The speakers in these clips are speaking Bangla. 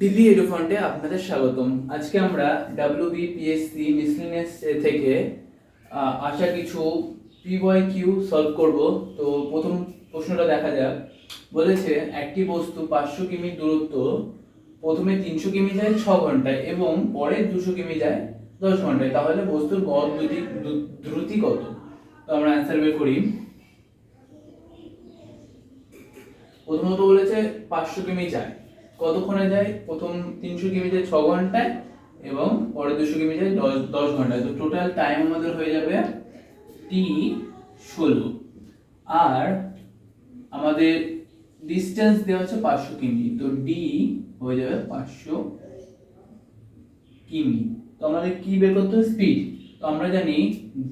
দিল্লি এডুফন্টে আপনাদের স্বাগতম। আজকে আমরা ডাব্লিউবিপিএসসি মিসলিনিয়াস থেকে আসা কিছু পিওয়াই কিউ সলভ করব। তো প্রথম প্রশ্নটা দেখা যাক। বলেছে, একটি বস্তু পাঁচশো কিমি দূরত্ব, প্রথমে তিনশো কিমি যায় ছ ঘন্টায় এবং পরে দুশো কিমি যায় দশ ঘন্টায়। তাহলে বস্তুর গড় দ্রুতি কত? তো আমরা অ্যান্সার বের করি। প্রথমত বলেছে পাঁচশো কিমি যায়। কতক্ষণে যায়? প্রথম তিনশো কিমি যায় ছ ঘন্টায় এবং পরে দুশো কিমি যায় দশ দশ ঘন্টায়। তো টোটাল টাইম আমাদের হয়ে যাবে টি ষোলো। আর আমাদের ডিস্টেন্স দেওয়া হচ্ছে পাঁচশো কিমি। তো ডি হয়ে যাবে পাঁচশো কিমি। তো আমাদের কি বের করতে হবে? স্পিড তো আমরা জানি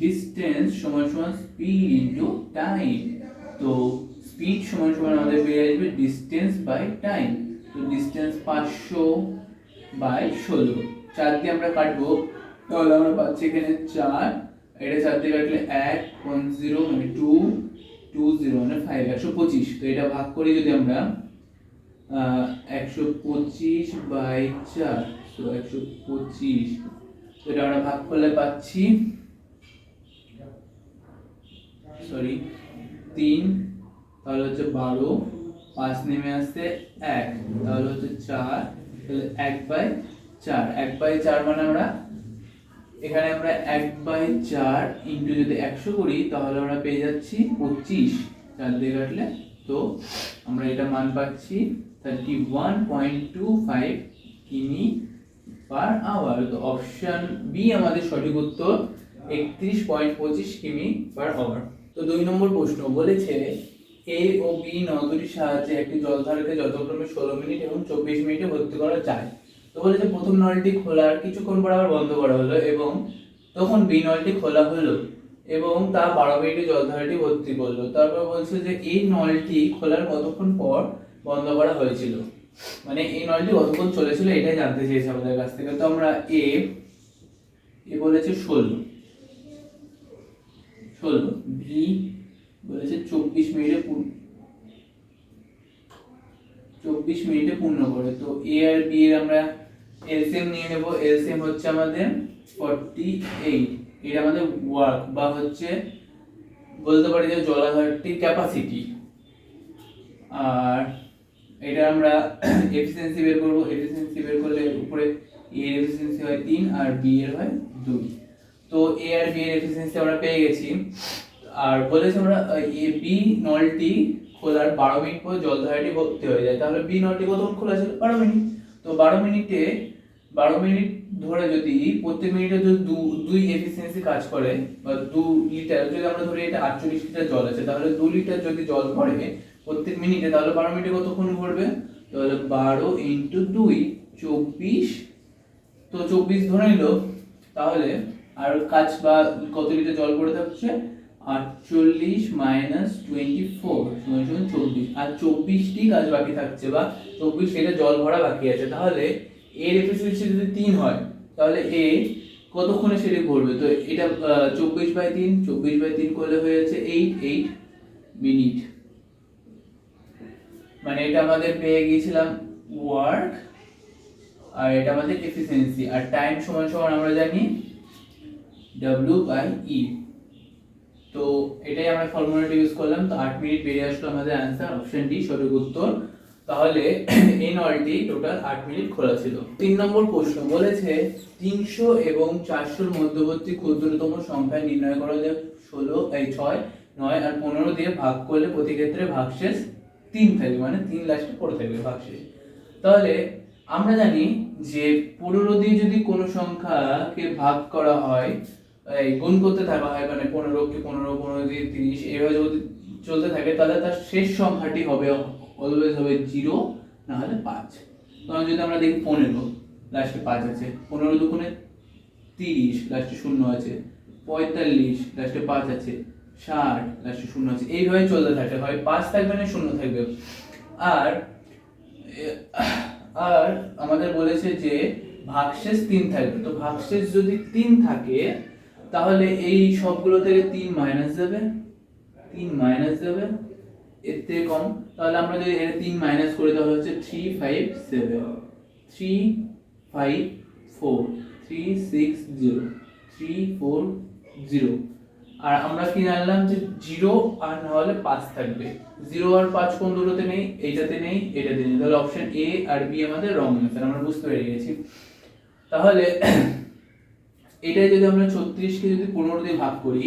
ডিস্টেন্স সমান সমান স্পিড ইনটু টাইম তো স্পিড সমান সমান আমাদের বেরিয়ে আসবে ডিস্টেন্স বাই টাইম তো ডিস্টেন্স পাঁচশো বাই ষোলো। চার দিয়ে আমরা কাটবো, তাহলে আমরা পাচ্ছি এখানে চার। এটা চার দিয়ে কাটলে এক ওয়ান জিরো মানে টু টু জিরো মানে ফাইভ একশো পঁচিশ। তো এটা ভাগ করি যদি আমরা একশো পঁচিশ বাই চার তো একশো পঁচিশ। তো এটা আমরা ভাগ করলে পাচ্ছি সরি তিন, তাহলে হচ্ছে বারো। পাঁচ নেমে আসছে এক। তাহলে হচ্ছে চার, তাহলে এক বাই চার। এক বাই চার মানে আমরা, এখানে আমরা এক বাই চার ইন্টু যদি একশো করি, তাহলে আমরা পেয়ে যাচ্ছি পঁচিশ। চার দিয়ে কাটলে তো আমরা এটা মান পাচ্ছি thirty one point two five km per hour তো অপশান বি আমাদের সঠিক উত্তর একত্রিশ পয়েন্ট পঁচিশ কিমি পার আওয়ার তো দুই নম্বর প্রশ্ন বলেছে এ ও বি নলগুলির সাহায্যে একটি জলধারাকে যথাক্রমে ষোলো মিনিট এবং চব্বিশ মিনিটে ভর্তি করা যায়। তো বলেছে প্রথম নলটি খোলার কিছুক্ষণ পর আবার বন্ধ করা হলো এবং তখন বি নলটি খোলা হলো এবং তা বারো মিনিটে জলধারাটি ভর্তি করল। তারপর বলছে যে এই নলটি খোলার কতক্ষণ পর বন্ধ করা হয়েছিল? মানে এই নলটি কতক্ষণ চলেছিল এটাই জানতে চেয়েছে আমাদের কাছ থেকে। তো আমরা এ এ বলেছে ষোলো। ষোলো। বি বলেছে চব্বিশ মিনিটে চব্বিশ মিনিটে পূর্ণ করে। তো এ আর বি এর আমরা এলসিএম নিয়ে নেব। এলসিএম হচ্ছে আমাদের ফর্টি এইট এটা আমাদের ওয়ার্ক বা হচ্ছে বলতে পারি যে জলাধারটির ক্যাপাসিটি আর এটা আমরা এফিসিয়েন্সি বের করব। এফিসিয়েন্সি বের করলে উপরে এ এর এফিসিয়েন্সি হয় তিন আর বি এর হয় দুই। তো এ আর বি এর এফিসিয়েন্সি আমরা পেয়ে গেছি। আর বলেছে আমরা এ বি নলটি খোলার বারো মিনিট পর জল জলধারাটি ভর্তি হয়ে যায়। তাহলে বি নলটি কতক্ষণ খোলা ছিল? বারো মিনিট। তো বারো মিনিটে, বারো মিনিট ধরে যদি প্রত্যেক মিনিটে যদি দু- দুই এফিসিয়েন্সি কাজ করে, বা দু লিটার যদি আমরা ধরি এটা আটচল্লিশ লিটার জল আছে, তাহলে দু লিটার যদি জল ভরে প্রত্যেক মিনিটে, তাহলে বারো মিনিটে কতক্ষণ ভরবে তাহলে বারো ইন্টু দুই, চব্বিশ। তো চব্বিশ ধরে নিল, তাহলে আর কাজ বা কত লিটার জল পড়ে থাকছে? আটচল্লিশ মাইনাস টোয়েন্টি ফোর চব্বিশ। আর চব্বিশটি কাজ বাকি থাকছে বা চব্বিশ লিটার জল ভরা বাকি আছে। তাহলে এর এফিসিয়েন্সি যদি তিন হয়, তাহলে এ কতক্ষণে সেটি করবে তো এটা চব্বিশ বাই তিন, চব্বিশ বাই তিন করলে হয়ে যাচ্ছে এইট এইট মিনিট মানে এটা আমাদের পেয়ে গিয়েছিলাম ওয়ার্ক আর এটা আমাদের এফিসিয়েন্সি আর টাইম সমান সমান আমরা জানি ডাব্লিউ বাই ই তো এটাই আমরা ফর্মুলাটা ইউজ করলাম। তো আট মিনিট বেরিয়ে আসলো আমাদের অ্যান্সার অপশন ডি সঠিক উত্তর। তাহলে এই নলটি টোটাল আট মিনিট খোলা ছিল। তিন নম্বর প্রশ্ন বলেছে, তিনশো এবং চারশোর মধ্যবর্তী ক্ষুদ্রতম সংখ্যা নির্ণয় করা যায় ষোলো, এই ছয়, নয় আর পনেরো দিয়ে ভাগ করলে প্রতি ক্ষেত্রে ভাগশেষ তিন থাকবে মানে তিন লাস্টে পড়ে থাকবে ভাগশেষ। তাহলে আমরা জানি যে পনেরো দিয়ে যদি কোনো সংখ্যাকে ভাগ করা হয় এই গুণ করতে থাকা হয় মানে পনেরো কি পনেরো পনেরো দিয়ে তিরিশ, এইভাবে যদি চলতে থাকে, তাহলে তার শেষ সংখ্যাটি হবে অলওয়েজ হবে জিরো না হলে পাঁচ। তখন যদি আমরা দেখি পনেরো লাস্টে পাঁচ আছে, পনেরো দুগুণে তিরিশ লাস্টে শূন্য আছে, পঁয়তাল্লিশ লাস্টে পাঁচ আছে, ষাট লাস্টে শূন্য আছে, এইভাবে চলতে থাকে, হয় পাঁচ থাকবে না, শূন্য থাকবে। আর আর আমাদের বলেছে যে ভাগশেষ তিন থাকবে, তো ভাগশেষ যদি তিন থাকে তাহলে এই সবগুলো থেকে তিন মাইনাস যাবে তিন মাইনাস যাবে এর থেকে কম। তাহলে আমরা যদি এর তিন মাইনাস করি, তাহলে হচ্ছে three five seven three five four three six zero three four zero আর আমরা কি জানলাম যে জিরো আর না হলে পাঁচ থাকবে। জিরো আর পাঁচ কোন দুটোতে নেই? এইটাতে নেই, এটাতে নেই। তাহলে অপশন এ আর বি আমাদের রং আমরা বুঝতে পেরে গেছি। তাহলে এটাই যদি আমরা ছত্রিশকে যদি পনেরো দিয়ে ভাগ করি,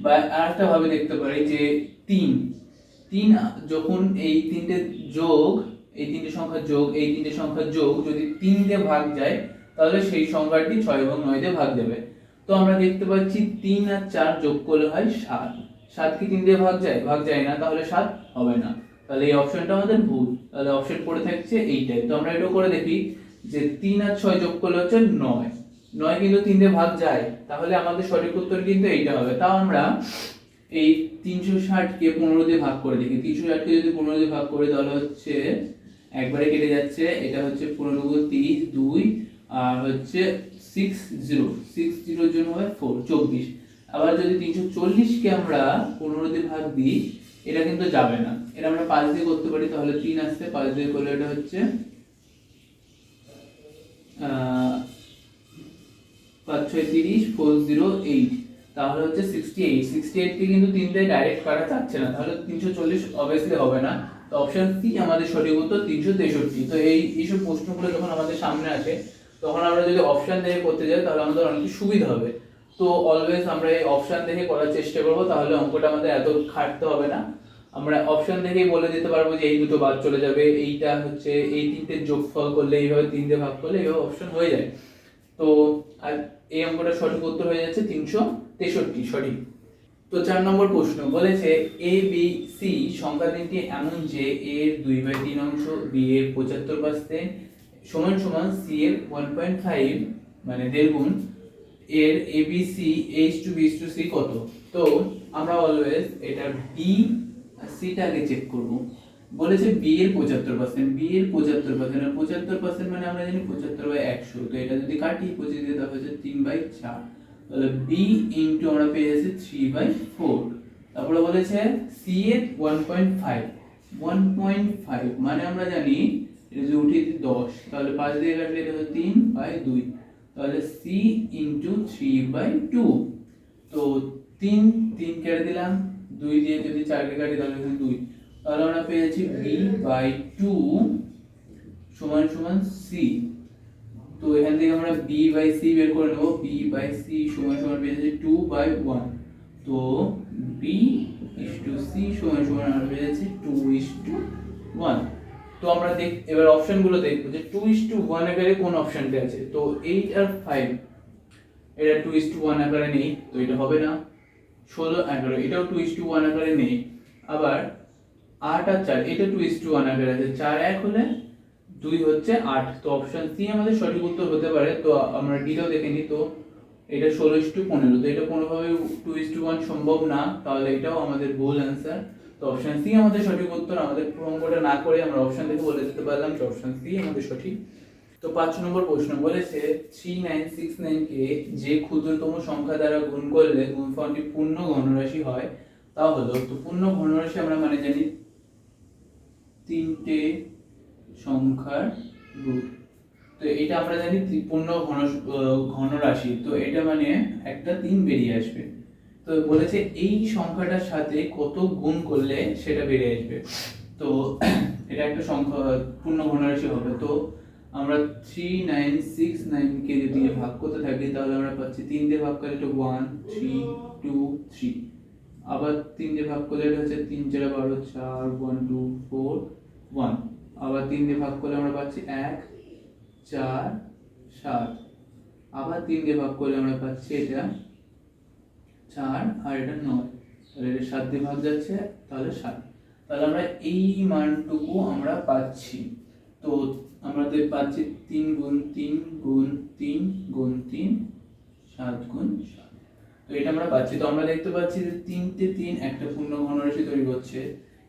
বা আর একটা ভাবে দেখতে পারি যে তিন তিন যখন এই তিনটে যোগ, এই তিনটে সংখ্যা যোগ, এই তিনটে সংখ্যা যোগ যদি তিন দিয়ে ভাগ যায়, তাহলে সেই সংখ্যাটি ছয় এবং নয় দিয়ে ভাগ যাবে। তো আমরা দেখতে পাচ্ছি তিন আর চার যোগ করলে হয় সাত। সাত কি তিন দিয়ে ভাগ যায়? ভাগ যায় না, তাহলে সাত হবে না। তাহলে এই অপশনটা আমাদের ভুল। তাহলে অপশন পড়ে থাকছে এইটাই। তো আমরা এটাও করে দেখি যে তিন আর ছয় যোগ করলে হচ্ছে নয়। নয় কিন্তু তিন দিয়ে ভাগ যায় তাহলে আমাদের সঠিক উত্তর কিন্তু এইটা হবে। তাও আমরা এই তিনশো ষাটকে পনেরো দিয়ে ভাগ করে দেখি। তিনশো ষাটকে যদি পনেরো দিয়ে ভাগ করি তাহলে হচ্ছে একবারে কেটে যাচ্ছে। এটা হচ্ছে পনেরো তিরিশ দুই আর হচ্ছে সিক্স জিরো সিক্স জিরোর জন্য হয় ফোর চব্বিশ। আবার যদি তিনশো চল্লিশকে আমরা পনেরো দিয়ে ভাগ দিই এটা কিন্তু যাবে না। এটা আমরা পাঁচ দিয়ে করতে পারি তাহলে তিন আসছে। পাঁচ দিয়ে করলে এটা হচ্ছে আহ, পাঁচ ছয় তিরিশ ফোর জিরো এইট তাহলে হচ্ছে সিক্সটি এইট সিক্সটি এইটকে কিন্তু তিনটে ডাইরেক্ট কাটা যাচ্ছে না। তাহলে তিনশো চল্লিশ অবভিয়াসলি হবে না। তো অপশন সি আমাদের সঠিক উত্তর তিনশো তেষট্টি। তো এই এইসব প্রশ্নগুলো যখন আমাদের সামনে আসে, তখন আমরা যদি অপশন দেখে করতে যাই, তাহলে আমাদের অনেক সুবিধা হবে। তো অলওয়েজ আমরা এই অপশন দেখে করার চেষ্টা করব, তাহলে অঙ্কটা আমাদের এত খাটতে হবে না। আমরা অপশন দেখেই বলে দিতে পারব যে এই দুটো বাদ চলে যাবে, এইটা হচ্ছে, এই তিনটে যোগফল করলে এইভাবে তিন দিয়ে ভাগ করলে এইভাবে অপশন হয়ে যায়। তো আর এই অঙ্কটা সঠিক উত্তর হয়ে যাচ্ছে তিনশো তেষট্টি সঠিক তো চার নম্বর প্রশ্ন, বলেছে এ বি সি সংখ্যা তিনটি এমন যে এর দুই বাই তিন অংশ বি এর পঁচাত্তর পার্সেন্ট সমান সমান সি এর ওয়ান পয়েন্ট ফাইভ মানে দেড় গুণ এর A B C H two B two C কত? তো আমরা অলওয়েজ এটা বি আর সিটা আগে চেক করব। বলেছে বি এর পঁচাত্তর পার্সেন্ট বি এর পঁচাত্তর পার্সেন্ট পঁচাত্তর পার্সেন্ট মানে আমরা জানি পঁচাত্তর বাই একশো। তো এটা যদি কাটি, পঁচিশ দিয়ে তাহলে হচ্ছে তিন বাই চার। তাহলে বি ইন্টু আমরা পেয়ে যাচ্ছি থ্রি বাই ফোর তারপরে বলেছে সি এর one point five one point five মানে আমরা জানি এটা যদি উঠিয়ে দিই দশ, তাহলে পাঁচ দিয়ে কাটলে এটা হচ্ছে তিন বাই দুই। তাহলে C into three by two তো তিন তিন কেটে দিলাম, দুই দিয়ে যদি চারকে কাটি তাহলে দুই। তাহলে আমরা পেয়েছি বি বাই টু সমান সমান সি তো এখান থেকে আমরা বি বাই সি বের করে নেব। বি বাই সি সমান সমান পেয়েছি টু বাই ওয়ান তো বি ইস টু সি সমান সমান আমরা পেয়েছি টু ইস টু ওয়ান তো আমরা দেখ এবার অপশনগুলো দেখব যে টু ইস টু ওয়ান আকারে কোন অপশনটা আছে? তো এইট আর ফাইভ এটা টু ইস টু ওয়ান আকারে নেই, তো এটা হবে না। ষোলো এগারো এটাও টু ইস টু ওয়ান আকারে নেই। আবার আট আর চার, এটা টু ইস টু ওয়ান আকারে আছে। চার এক হলে দুই হচ্ছে আট। তো অপশন সি আমাদের সঠিক উত্তর হতে পারে। তো আমরা ডিটাও দেখে নিই। তো এটা ষোলো ইস টু পনেরো। তো এটা কোনোভাবে টু ইস টু ওয়ান সম্ভব না। তাহলে এটাও আমাদের ভুল অ্যান্সার তো অপশন সি আমাদের সঠিক উত্তর। আমাদের পুরো না করে আমরা অপশন থেকে বলে দিতে পারলাম যে অপশন সি আমাদের সঠিক। তো পাঁচ নম্বর প্রশ্ন বলেছে থ্রি নাইন সিক্স নাইন কে যে ক্ষুদ্রতম সংখ্যা দ্বারা গুণ করলে গুণফলটি পূর্ণ ঘনরাশি হয়, তা হলো। তো পূর্ণ ঘনরাশি আমরা মানে জানি তিনটে সংখ্যার রূপ। তো এটা আমরা জানি পূর্ণ ঘন আহ, ঘনরাশি তো এটা মানে একটা তিন বেরিয়ে আসবে। তো বলেছে এই সংখ্যাটার সাথে কত গুণ করলে সেটা বেরিয়ে আসবে। তো এটা একটা সংখ্যা পূর্ণ ঘনরাশি হবে। তো আমরা থ্রি নাইন সিক্স নাইনকে যদি ভাগ করতে থাকি তাহলে আমরা পাচ্ছি তিন দিয়ে ভাগ করলে এটা ওয়ান থ্রি টু থ্রি আবার তিন দিয়ে ভাগ করলে এটা হচ্ছে তিন চার বারো চার ওয়ান টু ফোর ওয়ান আবার তিন দিয়ে ভাগ করলে আমরা পাচ্ছি এক, চার, সাত। আবার তিন দিয়ে ভাগ করলে আমরা পাচ্ছি এটা চার আর এটা নয়। তাহলে এটা সাত দিয়ে ভাগ যাচ্ছে, তাহলে সাত। তাহলে আমরা এই মানটুকু আমরা পাচ্ছি। তো আমাদের পাচ্ছি তিন গুণ তিন গুণ তিন গুণ তিন, সাত গুণ সাত। তো এটা আমরা পাচ্ছি। তো আমরা দেখতে পাচ্ছি যে তিনটে তিন, একটা পূর্ণ ঘনরাশি তৈরি করছে।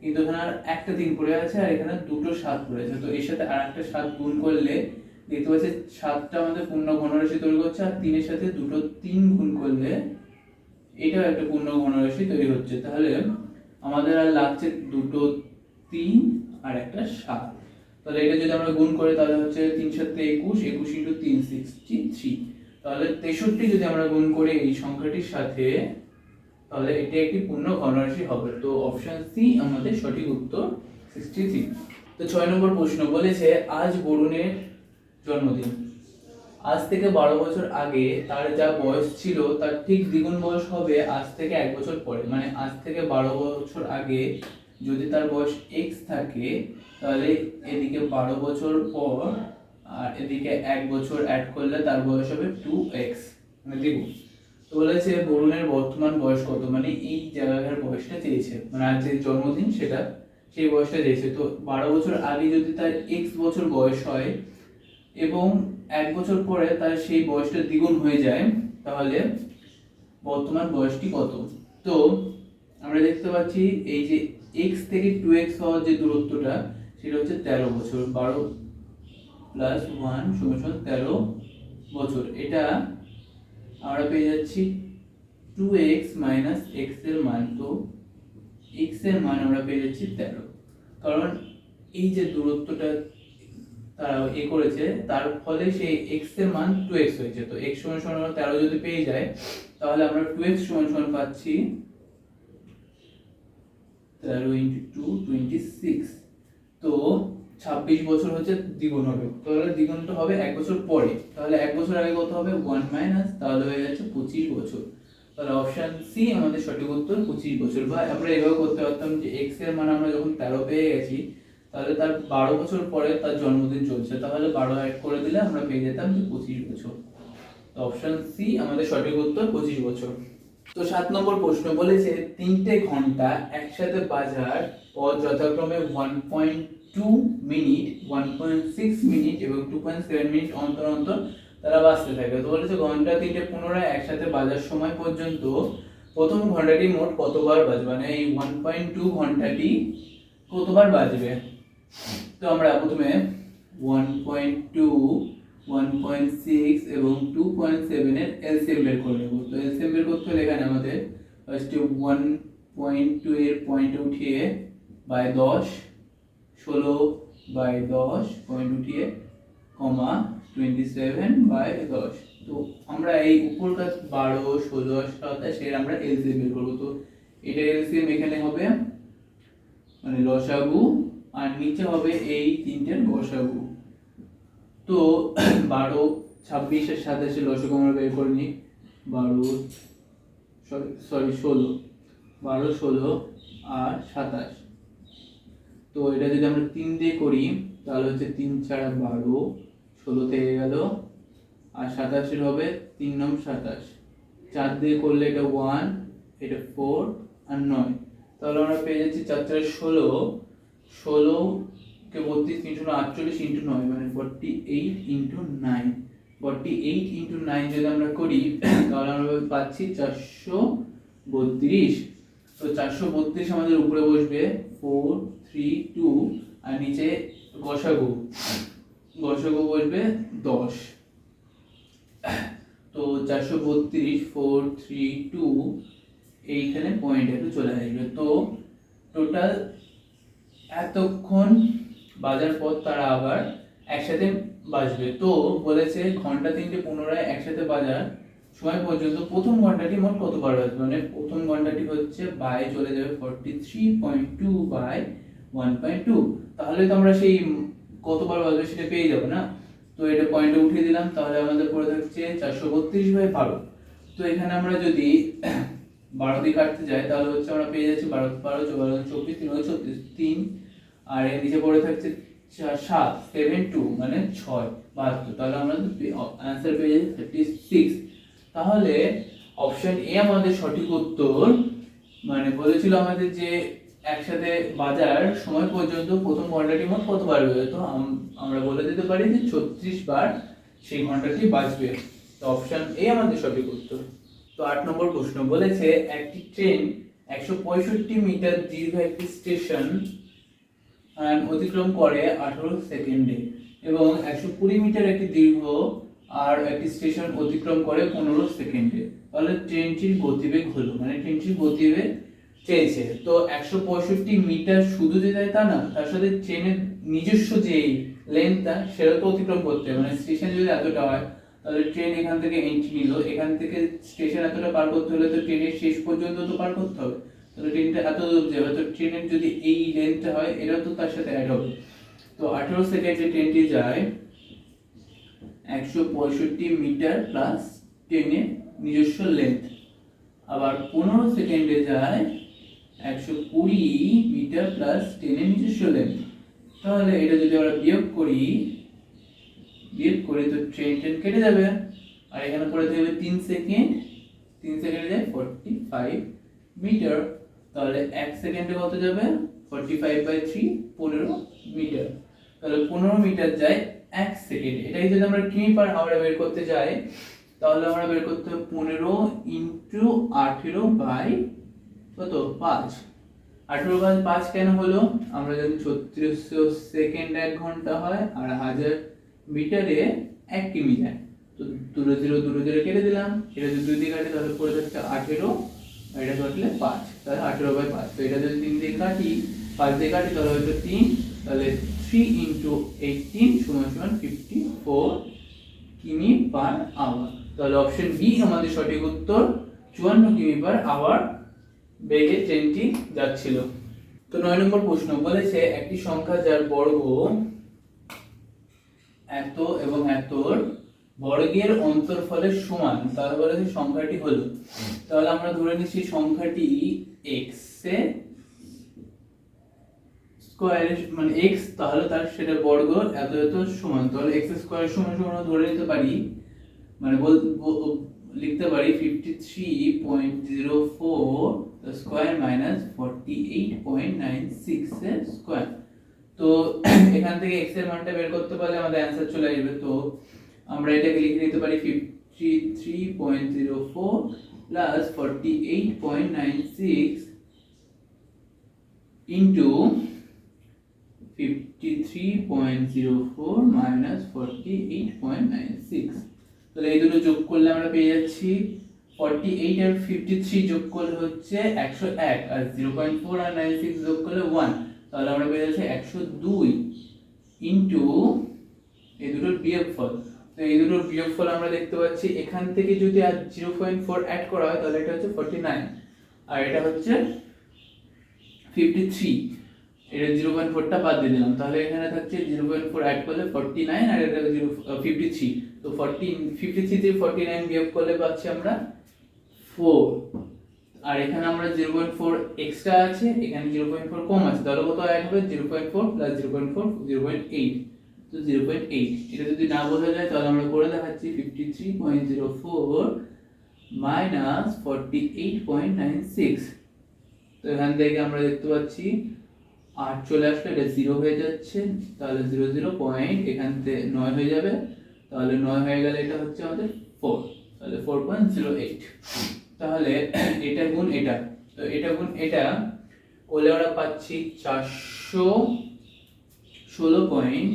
কিন্তু এখানে আর একটা তিন পড়ে আছে আর এখানে দুটো সাত পড়ে আছে। তো এর সাথে আর একটা সাত গুণ করলে দেখতে পাচ্ছি সাতটা আমাদের পূর্ণ ঘনরাশি তৈরি করছে আর তিনের সাথে দুটো তিন গুণ করলে এটাও একটা পূর্ণ ঘনরাশি তৈরি হচ্ছে। তাহলে আমাদের আর লাগছে দুটো তিন আর একটা সাত। তাহলে এটা যদি আমরা গুণ করি তাহলে হচ্ছে তিন সাথে একুশ একুশ ইন্টু তিন, সিক্সটি থ্রি। তাহলে তেষট্টি যদি আমরা গুণ করি এই সংখ্যাটির সাথে, তাহলে এটি একটি পূর্ণ ঘনরাশি হবে। তো অপশন সি আমাদের সঠিক উত্তর সিক্সটি থ্রি তো ছয় নম্বর প্রশ্ন বলেছে, আজ বরুণের জন্মদিন। আজ থেকে বারো বছর আগে তার যা বয়স ছিল, তার ঠিক দ্বিগুণ বয়স হবে আজ থেকে এক বছর পরে। মানে আজ থেকে বারো বছর আগে যদি তার বয়স এক্স থাকে, তাহলে এদিকে বারো বছর পর আর এদিকে এক বছর অ্যাড করলে তার বয়স হবে টু এক্স মানে দ্বিগুণ তো বলেছে বরুণের বর্তমান বয়স কত? মানে এই জায়গার বয়সটা চেয়েছে মানে আজ যে জন্মদিন সেটা, সেই বয়সটা চেয়েছে। তো বারো বছর আগে যদি তার এক্স বছর বয়স হয় এবং এক বছর পরে তার সেই বয়সটা দ্বিগুণ হয়ে যায়, তাহলে বর্তমান বয়সটি কত? তো আমরা দেখতে পাচ্ছি এই যে এক্স থেকে টু এক্স হওয়ার যে দূরত্বটা, সেটা হচ্ছে তেরো বছর। বারো প্লাস ওয়ান সমান তেরো বছর। এটা আমরা পেয়ে যাচ্ছি টু এক্স মাইনাস এক্সের মান, তো এক্সের মান আমরা পেয়ে যাচ্ছি তেরো। কারণ এই যে দূরত্বটা তারা এ করেছে, তার ফলে সেই এক্সের মান টু এক্স হয়েছে। তো এক্স সমান সমান তেরো যদি পেয়ে যায়, তাহলে আমরা টু এক্স সমান সমান পাচ্ছি তেরো ইন্টু টু টোয়েন্টি সিক্স তো ছাব্বিশ বছর হচ্ছে দ্বিগুণ হবে। তাহলে দ্বিগুণটা হবে এক বছর পরে। তাহলে এক বছর আগে কত হবে? ওয়ান মাইনাস তাহলে হয়ে যাচ্ছে পঁচিশ বছর। তাহলে অপশন সি আমাদের সঠিক উত্তর পঁচিশ বছর। বা আমরা এভাবে করতে পারতাম যে এক্সের মান আমরা যখন তেরো পেয়ে গেছি, তাহলে তার বারো বছর পরে তার জন্মদিন চলছে। তাহলে বারো অ্যাড করে দিলে আমরা পেয়ে যেতাম যে পঁচিশ বছর। তো অপশন সি আমাদের সঠিক উত্তর পঁচিশ বছর। তো সাত নম্বর প্রশ্ন বলেছে, তিনটে ঘণ্টা একসাথে বাজার ও যথাক্রমে one point two minute one point six minute এবং টু পয়েন্ট সেভেন মিনিট অন্তর অন্তর তারা বাঁচতে থাকে। তো বলেছে ঘণ্টা তিনটে পুনরায় একসাথে বাজার সময় পর্যন্ত প্রথম ঘন্টাটি মোট কতবার বাজবে? মানে এই ওয়ান পয়েন্ট টু ঘন্টাটি কতবার বাজবে? তো আমরা প্রথমে one point two one point six এবং টু পয়েন্ট সেভেনের এলসিএম বের করে নেব। তো এলসিএম বের করতে হলে এখানে আমাদের ফার্স্টে ওয়ান পয়েন্ট টু এর পয়েন্ট উঠিয়ে বাই দশ ষোলো বাই দশ পয়েন্ট উঠিয়ে কমা টোয়েন্টি সেভেন বাই দশ। তো আমরা এই উপর কাজ বারো, ষোলো, সাতাশ, এর আমরা এলসিএম বের করব। তো এটা এলসিএম এখানে হবে মানে লসাগু আর নিচে হবে এই তিনটের গসাগু তো বারো ছাব্বিশের সাতাশে লসাগু আমরা বের করে নিই। বারো, সরি সরি, ষোলো। বারো, ষোলো আর সাতাশ। তো এটা যদি আমরা তিন দিয়ে করি, তাহলে হচ্ছে তিন চার বারো, ষোলো থেকে গেল, আর সাতাশের হবে তিন নম সাতাশ। চার দিয়ে করলে এটা ওয়ান এটা ফোর আর নয়। তাহলে আমরা পেয়ে যাচ্ছি চার চার ষোলো। ষোলো কে বত্রিশ তিনশো আটচল্লিশ ইন্টু নয় মানে forty eight into nine forty eight into nine যদি আমরা করি, তাহলে আমরা পাচ্ছি চারশো বত্রিশ। তো চারশো বত্রিশ আমাদের উপরে বসবে ফোর থ্রি টু আর নিচে গসাগু। গসাগু বসবে দশ। তো চারশো বত্রিশ ফোর থ্রি টু এইখানে পয়েন্ট একটু চলে আসবে। তো টোটাল এতক্ষণ বাজার পর তারা আবার একসাথে বাজবে। তো বলেছে ঘণ্টা তিনটে পুনরায় একসাথে বাজার। সময় পর্যন্ত প্রথম ঘন্টাটি মোট কতবার বাজবে? মানে প্রথম ঘন্টাটি হচ্ছে বাই চলে যাবে forty three point two by one point two তাহলে তো আমরা সেই কতবার বাজবে সেটা পেয়ে যাব না? তো এটা পয়েন্টে উঠিয়ে দিলাম, তাহলে আমাদের পড়ে থাকছে চারশো বত্রিশ বাই বারো তো এখানে আমরা যদি বারো দিয়ে কাটতে যাই, তাহলে হচ্ছে আমরা পেয়ে যাচ্ছি বারো বারো বারো, চব্বিশ, তিন ছত্রিশ তিন। আর এর নিচে পড়ে থাকছে সাত সেভেন টু মানে ছয়, বাহাত্তর। তাহলে আমরা অ্যান্সার পেয়ে যাচ্ছি থার্টি সিক্স তাহলে অপশন এ আমাদের সঠিক উত্তর মানে বলেছিল আমাদের যে একসাথে বাজার সময় পর্যন্ত প্রথম ঘন্টাটি মোট কতবার হবে তো আমরা বলে দিতে পারি যে ছত্রিশ বার সেই ঘন্টাটি বাজবে। তো অপশন এ আমাদের সঠিক উত্তর। তো আট নম্বর প্রশ্ন বলেছে, একটি ট্রেন একশো পঁয়ষট্টি মিটার দীর্ঘ একটি স্টেশন অতিক্রম করে আঠারো সেকেন্ডে এবং একশো কুড়ি মিটার একটি দীর্ঘ আর একটি স্টেশন অতিক্রম করে পনেরো সেকেন্ডে। তাহলে ট্রেনটির গতিবেগ হলো মানে ট্রেনটির গতিবেগ চেয়েছে। তো একশো পঁয়ষট্টি মিটার শুধু যে যায় তা না, তার সাথে ট্রেনের নিজস্ব যে লেন্থটা সেটা তো অতিক্রম করতে মানে স্টেশন যদি এতটা হয়, তাহলে ট্রেন এখান থেকে এন্ট্রি নিল। এখান থেকে স্টেশন এতটা পার করতে হলে তো ট্রেনের শেষ পর্যন্ত তো পার করতে হবে। তাহলে ট্রেনটা এত দূর যাবে তো ট্রেনের যদি এই লেন্থটা হয়, এটাও তো তার সাথে অ্যাড হবে। তো আঠেরো সেকেন্ডে ট্রেনটি যায়, একশো পঁয়ষট্টি মিটার প্লাস ট্রেনের নিজস্ব লেন্থ আবার পনেরো সেকেন্ডে যায় একশো কুড়ি মিটার প্লাস ট্রেনের নিজস্ব লেন্থ তাহলে এটা যদি আমরা বিয়োগ করি বিয়োগ করি তো ট্রেন ট্রেন কেটে যাবে। আর এখানে পড়ে থাকবে তিন সেকেন্ড তিন সেকেন্ডে যায় ফোরটি ফাইভ মিটার তাহলে এক সেকেন্ডে কত যাবে? ফোরটি ফাইভ বাই থ্রি পনেরো মিটার তাহলে পনেরো মিটার যায় এক সেকেন্ড এটাই যদি আমরা কিমি পার আওয়ারে বের করতে যাই, তাহলে আমরা বের করতে হবে পনেরো ইন্টু আঠেরো বাই কত পাঁচ। আঠেরো বাই পাঁচ কেন হলো? আমরা যদি ছত্রিশশো সেকেন্ড এক ঘণ্টা হয়, আর হাজার মিটারে এক কিমি যায় তো দুটো জিরো দুটো জিরো কেটে দিলাম। এটা যদি দুই দিয়ে কাটি, তাহলে পড়ে যাচ্ছে আঠেরো এটা কাটলে পাঁচ। তাহলে আঠেরো বাই পাঁচ। তো এটা যদি তিন দিয়ে কাটি, পাঁচ দিয়ে কাটি, তাহলে হয়তো তিন। তাহলে থ্রি ইন্টু এইটিন সমান সমান ফিফটি ফোর কিমি পার আওয়ার তাহলে অপশন বি আমাদের সঠিক উত্তর, চুয়ান্ন কিমি পার আওয়ার বেগে ট্রেনটি যাচ্ছিল। তো নয় নম্বর প্রশ্ন বলেছে একটি সংখ্যা যার বর্গ এত এবং এতর বর্গের অন্তরফলের সমান তাহলে বলেছে সংখ্যাটি হলো। তাহলে আমরা ধরে নিচ্ছি সংখ্যাটি এক্স এ স্কোয়ারের মানে এক্স তাহলে তার সেটা বর্গ এত এত সমান। তাহলে এক্স স্কোয়ার সমান সমান আমরা ধরে নিতে পারি মানে বল লিখতে পারি fifty three point zero four square minus forty eight point nine six এর স্কোয়ার তো এখান থেকে এক্সের মানটা বের করতে পারলে আমাদের অ্যান্সার চলে আসবে। তো আমরা এটাকে লিখে নিতে পারি fifty three point zero four plus forty eight point nine six into fifty three point zero four minus forty eight point nine six তাহলে এই দুটো যোগ করলে আমরা পেয়ে যাচ্ছি ফর্টি এইট আর ফিফটি থ্রি যোগ করলে হচ্ছে একশো এক, আর জিরো পয়েন্ট ফোর আর নাইন সিক্স যোগ করলে ওয়ান তাহলে আমরা পেয়ে যাচ্ছি একশো দুই ইন্টু এই দুটোর বিয়োগফল। তো এই দুটোর বিয়োগফল আমরা দেখতে পাচ্ছি, এখান থেকে যদি আর জিরো পয়েন্ট ফোর অ্যাড করা হয়, তাহলে এটা হচ্ছে ফর্টি নাইন আর এটা হচ্ছে ফিফটি থ্রি এটা জিরো পয়েন্ট ফোরটা বাদ দিয়ে দিলাম। তাহলে এখানে থাকছে জিরো পয়েন্ট ফোর অ্যাড করলে ফর্টি নাইন আর এটা জিরো ফিফটি থ্রি তো ফর্টি ফিফটি থ্রি থেকে ফর্টি নাইন বিয়োগ করলে পাচ্ছি আমরা ফোর আর এখানে আমরা জিরো পয়েন্ট ফোর এক্সট্রা আছে, এখানে জিরো পয়েন্ট ফোর কম আছে। তাহলে কত অ্যাড হবে? Zero point four plus zero point four zero point eight তো জিরো পয়েন্ট এইট এটা যদি না বোঝা যায়, তাহলে আমরা করে দেখাচ্ছি fifty three point zero four minus forty eight point nine six তো এখান থেকে আমরা দেখতে পাচ্ছি, আট চলে আসলে এটা জিরো হয়ে যাচ্ছে। তাহলে জিরো জিরো পয়েন্ট এখান থেকে নয় হয়ে যাবে। তাহলে নয় হয়ে গেলে এটা হচ্ছে আমাদের ফোর তাহলে ফোর পয়েন্ট জিরো এইট তাহলে এটা গুণ এটা। তো এটা গুণ এটা করলে আমরা পাচ্ছি চারশো ষোলো পয়েন্ট,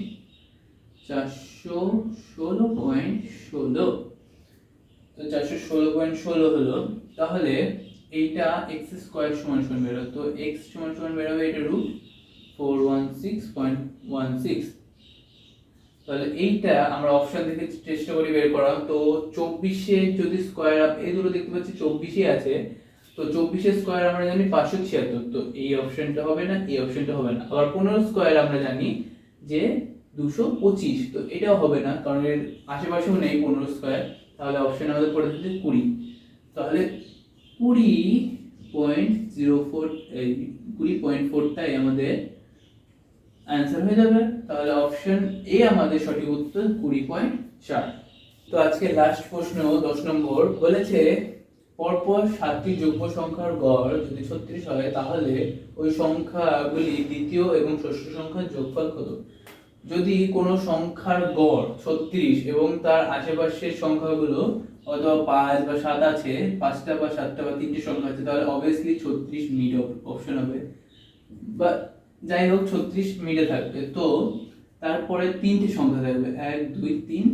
চারশো ষোলো পয়েন্ট ষোলো। তো চারশো ষোলো পয়েন্ট ষোলো হলো, তাহলে এইটা এক্স স্কোয়ার সমান সমান বেরো তো এক্স সমান সমান বেরোবে এটা root four one six point one six তাহলে এইটা আমরা অপশন থেকে চেষ্টা করি বের করা। তো চব্বিশে যদি স্কোয়ার এই দুটো দেখতে পাচ্ছি চব্বিশে আছে। তো চব্বিশের স্কোয়ার আমরা জানি পাঁচশো ছিয়াত্তর। তো এই অপশনটা হবে না, এই অপশনটা হবে না। আবার পনেরো স্কোয়ার আমরা জানি যে দুশো পঁচিশ। তো এটাও হবে না, কারণ এর আশেপাশেও নেই পনেরো স্কোয়ার তাহলে অপশন আমাদের পড়ে থাকছে কুড়ি। তাহলে কুড়ি পয়েন্ট জিরো ফোর কুড়ি পয়েন্ট ফোরটাই আমাদের অ্যান্সার হয়ে যাবে। তাহলে অপশন এ আমাদের সঠিক উত্তর কুড়ি পয়েন্ট চার। তো আজকে লাস্ট প্রশ্ন দশ নম্বর বলেছে, পরপর সাতটি যোগ্য সংখ্যার গড় যদি ছত্রিশ হয়, তাহলে ওই সংখ্যাগুলি দ্বিতীয় এবং ষষ্ঠ সংখ্যার যোগফল কত? যদি কোনো সংখ্যার গড় ছত্রিশ এবং তার আশেপাশের সংখ্যাগুলো অথবা পাঁচ বা সাত আছে, পাঁচটা বা সাতটা বা তিনটে সংখ্যা আছে, তাহলে অবভিয়াসলি ছত্রিশ মিড অপশন হবে। বা যাই হোক ছত্রিশ মিডে থাকবে। তো তারপরে তিনটে সংখ্যা থাকবে। এক, দুই, তিন।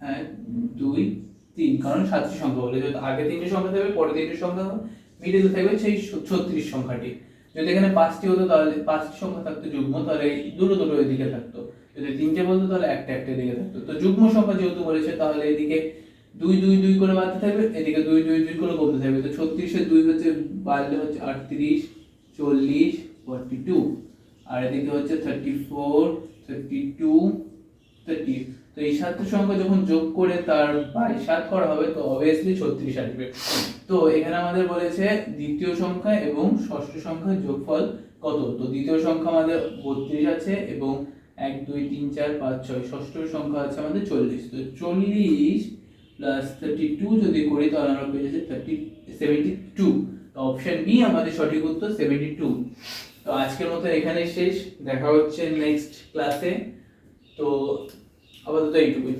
এক, দুই, তিন। কারণ সাতটি সংখ্যা হলে যেহেতু আগে তিনটে সংখ্যা থাকবে, পরে তিনটে সংখ্যা মিডিলে থাকবে সেই ছত্রিশ সংখ্যাটি। যদি এখানে পাঁচটি হতো, তাহলে পাঁচটি সংখ্যা থাকতো যুগ্ম, তাহলে দুটো দুটো এদিকে থাকতো। যদি তিনটে বলতো, তাহলে একটা একটা এদিকে থাকতো। তো যুগ্ম সংখ্যা যেহেতু বলেছে, তাহলে এদিকে দুই দুই দুই করে বাড়তে থাকবে, এদিকে দুই দুই দুই করে কমতে থাকবে। তো ছত্রিশের দুই হচ্ছে, বাড়লে হচ্ছে আটত্রিশ, চল্লিশ ফর্টি টু আর এদিকে হচ্ছে thirty four thirty two thirty তো এই সাতটা সংখ্যা যখন যোগ করে তার বাই সাত করা হবে, তো অবভিয়াসলি ছত্রিশ আসবে। তো এখানে আমাদের বলেছে দ্বিতীয় সংখ্যা এবং ষষ্ঠ সংখ্যার যোগফল কত? তো দ্বিতীয় সংখ্যা আমাদের বত্রিশ আছে এবং এক, দুই, তিন, চার, পাঁচ, ছয়, ষষ্ঠ সংখ্যা আছে আমাদের চল্লিশ। তো চল্লিশ প্লাস থার্টি টু যদি করি, তাহলে আমরা পেয়ে যাচ্ছি thirty seventy two option B আমাদের সঠিক উত্তর সেভেন্টি টু তো আজকের মতো এখানে শেষ। দেখা হচ্ছে নেক্সট ক্লাসে তো আপাতত এইটুকুই।